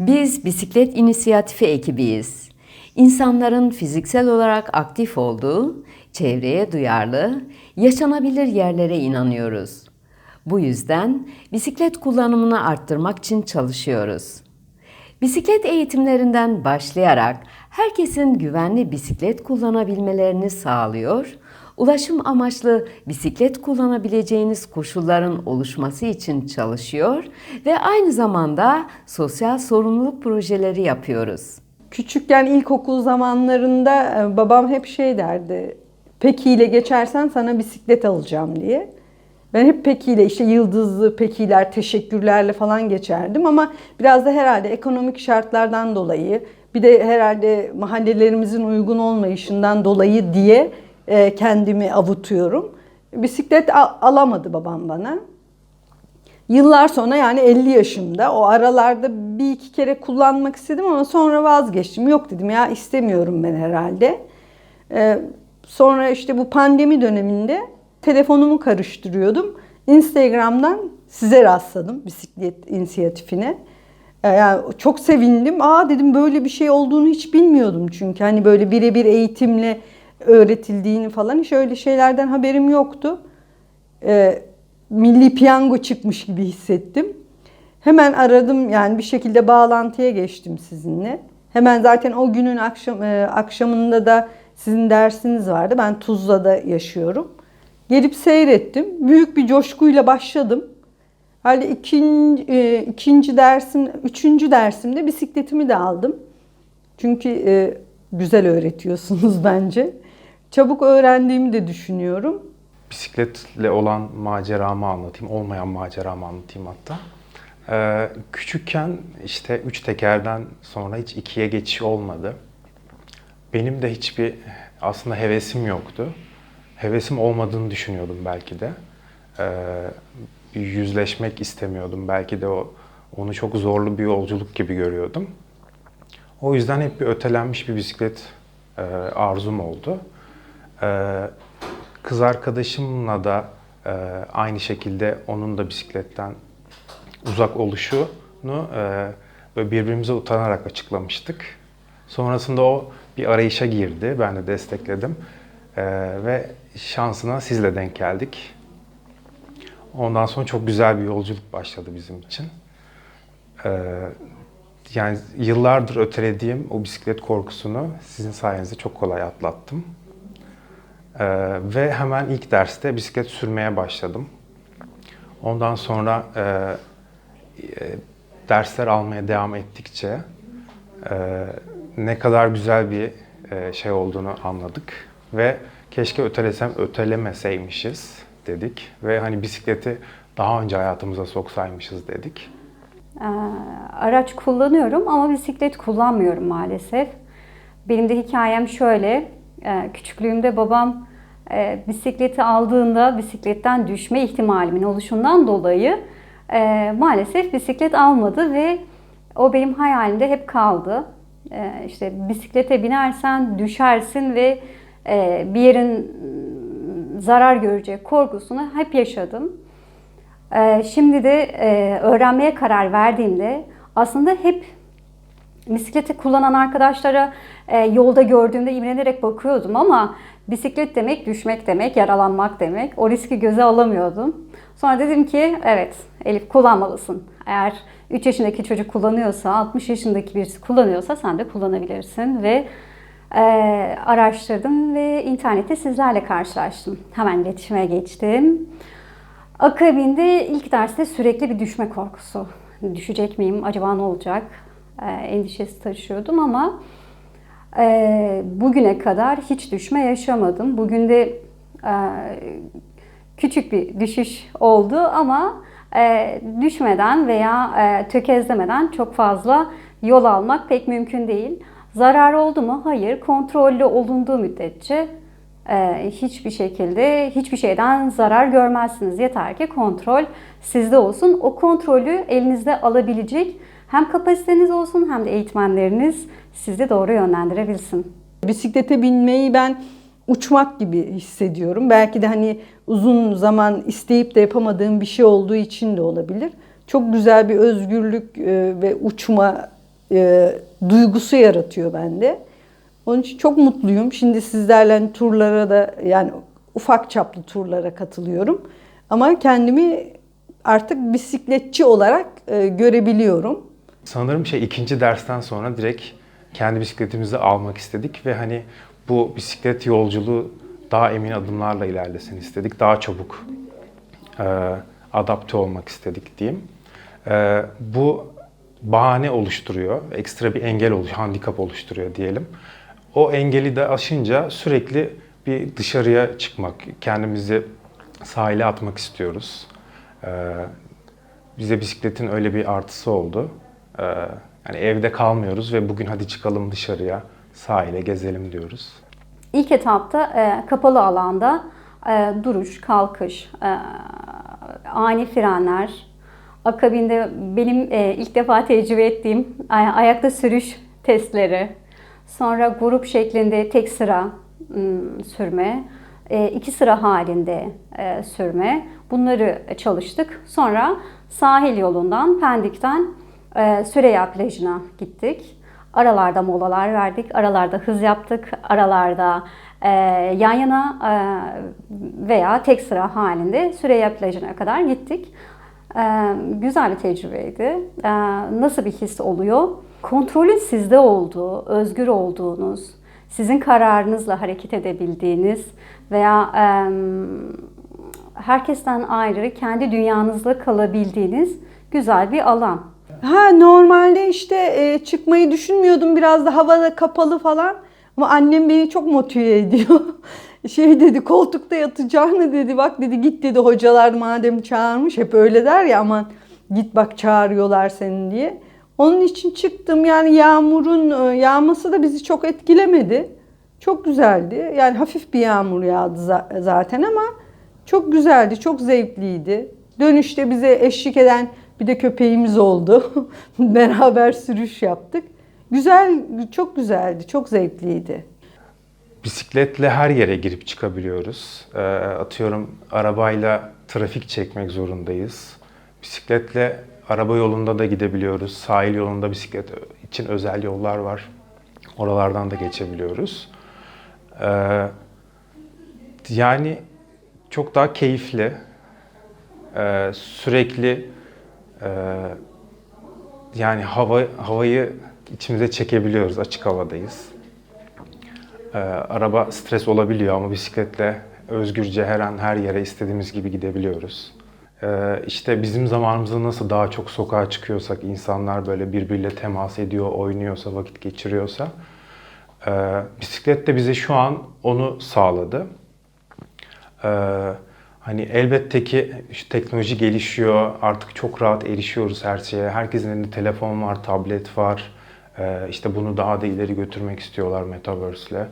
Biz bisiklet inisiyatifi ekibiyiz. İnsanların fiziksel olarak aktif olduğu, çevreye duyarlı, yaşanabilir yerlere inanıyoruz. Bu yüzden bisiklet kullanımını arttırmak için çalışıyoruz. Bisiklet eğitimlerinden başlayarak herkesin güvenli bisiklet kullanabilmelerini sağlıyor, ulaşım amaçlı bisiklet kullanabileceğiniz koşulların oluşması için çalışıyor ve aynı zamanda sosyal sorumluluk projeleri yapıyoruz. Küçükken ilkokul zamanlarında e, babam hep şey derdi. Peki ile geçersen sana bisiklet alacağım diye. Ben hep Peki ile işte yıldızlı Peki'ler, teşekkürlerle falan geçerdim ama biraz da herhalde ekonomik şartlardan dolayı bir de herhalde mahallelerimizin uygun olmayışından dolayı diye e, kendimi avutuyorum. Bisiklet al- alamadı babam bana. Yıllar sonra yani 50 yaşımda o aralarda bir iki kere kullanmak istedim ama sonra vazgeçtim. Yok dedim ya istemiyorum ben herhalde. Ee, sonra işte bu pandemi döneminde telefonumu karıştırıyordum. Instagram'dan size rastladım bisiklet inisiyatifine. Ee, Yani çok sevindim. Aa dedim böyle bir şey olduğunu hiç bilmiyordum çünkü. Hani böyle birebir eğitimle öğretildiğini falan hiç öyle şeylerden haberim yoktu. Ee, milli piyango çıkmış gibi hissettim. Hemen aradım yani bir şekilde bağlantıya geçtim sizinle. Hemen zaten o günün akşam e, akşamında da sizin dersiniz vardı. Ben Tuzla'da yaşıyorum. Gelip seyrettim. Büyük bir coşkuyla başladım. Hali ikinci, e, ikinci dersim, üçüncü dersimde bisikletimi de aldım. Çünkü e, güzel öğretiyorsunuz bence. Çabuk öğrendiğimi de düşünüyorum. bisikletle olan maceramı anlatayım, olmayan maceramı anlatayım hatta. Ee, küçükken işte üç tekerden sonra hiç ikiye geçiş olmadı. Benim de hiçbir aslında hevesim yoktu. Hevesim olmadığını düşünüyordum belki de. Ee, yüzleşmek istemiyordum. Belki de o onu çok zorlu bir yolculuk gibi görüyordum. O yüzden hep bir ötelenmiş bir bisiklet e, arzum oldu. Ee, kız arkadaşımla da e, aynı şekilde onun da bisikletten uzak oluşunu e, böyle birbirimize utanarak açıklamıştık. Sonrasında o bir arayışa girdi. Ben de destekledim. E, ve şansına sizle denk geldik. Ondan sonra çok güzel bir yolculuk başladı bizim için. E, yani yıllardır ötelediğim o bisiklet korkusunu sizin sayenizde çok kolay atlattım. Ee, ve hemen ilk derste bisiklet sürmeye başladım. Ondan sonra e, e, dersler almaya devam ettikçe e, ne kadar güzel bir e, şey olduğunu anladık ve keşke ötelesem ötelemeseymişiz dedik ve hani bisikleti daha önce hayatımıza soksaymışız dedik. Ee, araç kullanıyorum ama bisiklet kullanmıyorum maalesef. Benim de hikayem şöyle. Ee, Küçüklüğümde babam e, bisikleti aldığında bisikletten düşme ihtimalimin oluşundan dolayı e, maalesef bisiklet almadı ve o benim hayalimde hep kaldı. Ee, İşte bisiklete binersen düşersin ve e, bir yerin zarar görecek korkusunu hep yaşadım. Şimdi de e, öğrenmeye karar verdiğimde aslında hep bisikleti kullanan arkadaşlara e, yolda gördüğümde imrenerek bakıyordum ama bisiklet demek düşmek demek, yaralanmak demek. O riski göze alamıyordum. Sonra dedim ki evet Elif kullanmalısın. Eğer 3 yaşındaki çocuk kullanıyorsa, 60 yaşındaki birisi kullanıyorsa sen de kullanabilirsin ve e, araştırdım ve internette sizlerle karşılaştım. Hemen iletişime geçtim. Akabinde ilk derste sürekli bir düşme korkusu. Düşecek miyim? Acaba ne olacak? Ee, endişesi taşıyordum ama e, bugüne kadar hiç düşme yaşamadım. Bugün de e, küçük bir düşüş oldu ama e, düşmeden veya e, tökezlemeden çok fazla yol almak pek mümkün değil. Zarar oldu mu? Hayır. Kontrollü olunduğu müddetçe e, hiçbir şekilde hiçbir şeyden zarar görmezsiniz. Yeter ki kontrol sizde olsun. O kontrolü elinizde alabilecek hem kapasiteniz olsun hem de eğitmenleriniz sizi doğru yönlendirebilsin. Bisiklete binmeyi ben uçmak gibi hissediyorum. Belki de hani uzun zaman isteyip de yapamadığım bir şey olduğu için de olabilir. Çok güzel bir özgürlük e, ve uçma e, duygusu yaratıyor bende. Onun için çok mutluyum. Şimdi sizlerle turlara da yani ufak çaplı turlara katılıyorum. Ama kendimi artık bisikletçi olarak e, görebiliyorum. Sanırım şey ikinci dersten sonra direkt kendi bisikletimizi almak istedik ve hani bu bisiklet yolculuğu daha emin adımlarla ilerlesin istedik. Daha çabuk e, adapte olmak istedik diyeyim. E, bu bahane oluşturuyor, ekstra bir engel oluş, handikap oluşturuyor diyelim. O engeli de aşınca sürekli bir dışarıya çıkmak, kendimizi sahile atmak istiyoruz. E, bize bisikletin öyle bir artısı oldu. Ee, yani evde kalmıyoruz ve bugün hadi çıkalım dışarıya, sahile gezelim diyoruz. İlk etapta e, kapalı alanda e, duruş, kalkış, e, ani frenler, akabinde benim e, ilk defa tecrübe ettiğim ay- ayakta sürüş testleri, sonra grup şeklinde tek sıra ım, sürme, e, iki sıra halinde e, sürme bunları çalıştık. Sonra sahil yolundan Pendik'ten e, Süreyya plajına gittik. Aralarda molalar verdik, aralarda hız yaptık, aralarda yan yana veya tek sıra halinde Süreyya plajına kadar gittik. Güzel bir tecrübeydi. Nasıl bir his oluyor? Kontrolün sizde olduğu, özgür olduğunuz, sizin kararınızla hareket edebildiğiniz veya e, herkesten ayrı kendi dünyanızla kalabildiğiniz güzel bir alan. Ha normalde işte e, çıkmayı düşünmüyordum. Biraz da havada kapalı falan. Ama annem beni çok motive ediyor. Şey dedi koltukta yatacağını dedi. Bak dedi git dedi hocalar madem çağırmış. Hep öyle der ya aman git bak çağırıyorlar seni diye. Onun için çıktım. Yani yağmurun e, yağması da bizi çok etkilemedi. Çok güzeldi. Yani hafif bir yağmur yağdı za- zaten ama çok güzeldi, çok zevkliydi. Dönüşte bize eşlik eden bir de köpeğimiz oldu. Beraber sürüş yaptık. Güzel, çok güzeldi, çok zevkliydi. Bisikletle her yere girip çıkabiliyoruz. Ee, atıyorum arabayla trafik çekmek zorundayız. Bisikletle araba yolunda da gidebiliyoruz. Sahil yolunda bisiklet için özel yollar var. Oralardan da geçebiliyoruz. Ee, yani çok daha keyifli. Ee, sürekli e, yani hava havayı içimize çekebiliyoruz. Açık havadayız. Ee, araba stres olabiliyor ama bisikletle özgürce her an her yere istediğimiz gibi gidebiliyoruz. Ee, işte bizim zamanımızda nasıl daha çok sokağa çıkıyorsak, insanlar böyle birbiriyle temas ediyor, oynuyorsa, vakit geçiriyorsa, e, bisiklet de bize şu an onu sağladı. Ee, hani elbette ki işte teknoloji gelişiyor, artık çok rahat erişiyoruz her şeye. Herkesin elinde telefon var, tablet var. Ee, işte bunu daha da ileri götürmek istiyorlar Metaverse'le.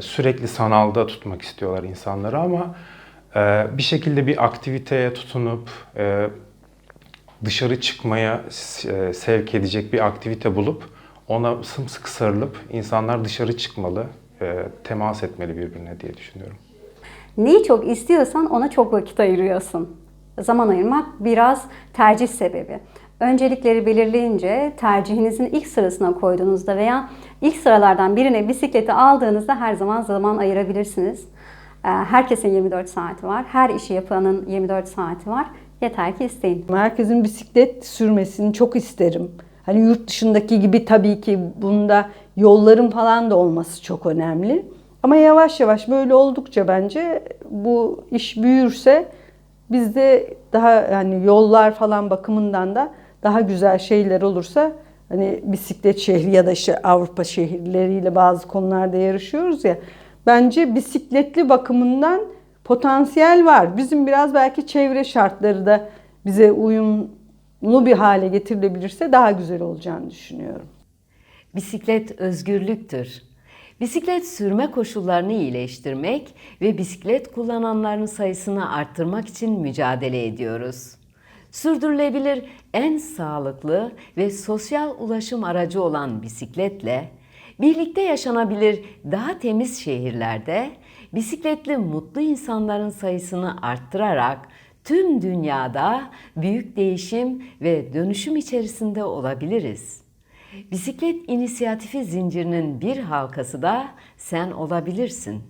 Sürekli sanalda tutmak istiyorlar insanları ama bir şekilde bir aktiviteye tutunup e, dışarı çıkmaya e, sevk edecek bir aktivite bulup ona sımsıkı sarılıp insanlar dışarı çıkmalı, e, temas etmeli birbirine diye düşünüyorum. Neyi çok istiyorsan ona çok vakit ayırıyorsun. Zaman ayırmak biraz tercih sebebi. Öncelikleri belirleyince tercihinizin ilk sırasına koyduğunuzda veya ilk sıralardan birine bisikleti aldığınızda her zaman zaman ayırabilirsiniz. Ee, Herkesin 24 saati var. Her işi yapanın 24 saati var. Yeter ki isteyin. Herkesin bisiklet sürmesini çok isterim. Hani yurt dışındaki gibi tabii ki bunda yolların falan da olması çok önemli. Ama yavaş yavaş böyle oldukça bence bu iş büyürse bizde daha yani yollar falan bakımından da daha güzel şeyler olursa hani bisiklet şehri ya da işte Avrupa şehirleriyle bazı konularda yarışıyoruz ya. Bence bisikletli bakımından potansiyel var. Bizim biraz belki çevre şartları da bize uyumlu bir hale getirilebilirse daha güzel olacağını düşünüyorum. Bisiklet özgürlüktür. Bisiklet sürme koşullarını iyileştirmek ve bisiklet kullananların sayısını arttırmak için mücadele ediyoruz. Sürdürülebilir en sağlıklı ve sosyal ulaşım aracı olan bisikletle birlikte yaşanabilir daha temiz şehirlerde bisikletli mutlu insanların sayısını arttırarak tüm dünyada büyük değişim ve dönüşüm içerisinde olabiliriz. Bisiklet inisiyatifi zincirinin bir halkası da sen olabilirsin.